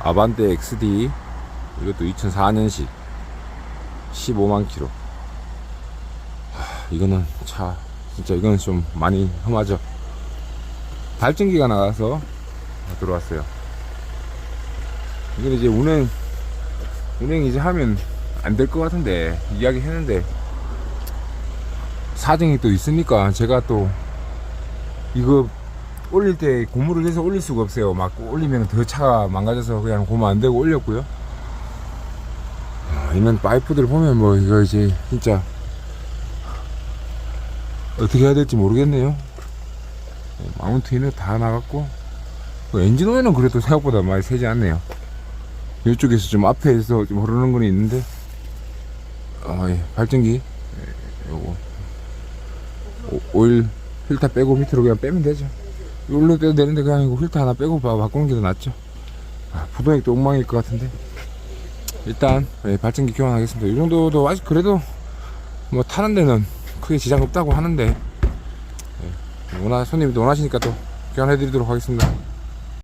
아반떼 XD 이것도 2004년식 15만 킬로. 하, 이거는 차 진짜 이거는 좀 많이 험하죠. 발전기가 나가서 들어왔어요. 이건 이제 운행 운행 이제 하면 안 될 것 같은데 이야기 했는데 사정이 또 있으니까 제가 또 이거 올릴 때 고무를 해서 올릴 수가 없어요. 막 올리면 더 차가 망가져서 그냥 고무 안 대고 올렸고요. 아, 이런 파이프들 보면 뭐 이거 이제 진짜 어떻게 해야 될지 모르겠네요. 마운트 인은 다 나갔고 그 엔진 오일은 그래도 생각보다 많이 세지 않네요. 이쪽에서 좀 앞에서 좀 흐르는 건 있는데 아, 예. 발전기 예, 요거 오- 오일 필터 빼고 밑으로 그냥 빼면 되죠. 이걸로 빼도 되는데 그냥 이거 필터 하나 빼고 바, 바꾸는 게 더 낫죠. 아, 부동액 도 엉망일 것 같은데. 일단 예, 발전기 교환하겠습니다. 이 정도도 아직 그래도 뭐 타는 데는 크게 지장 없다고 하는데 예, 원하 손님이 원하시니까 또 교환해 드리도록 하겠습니다.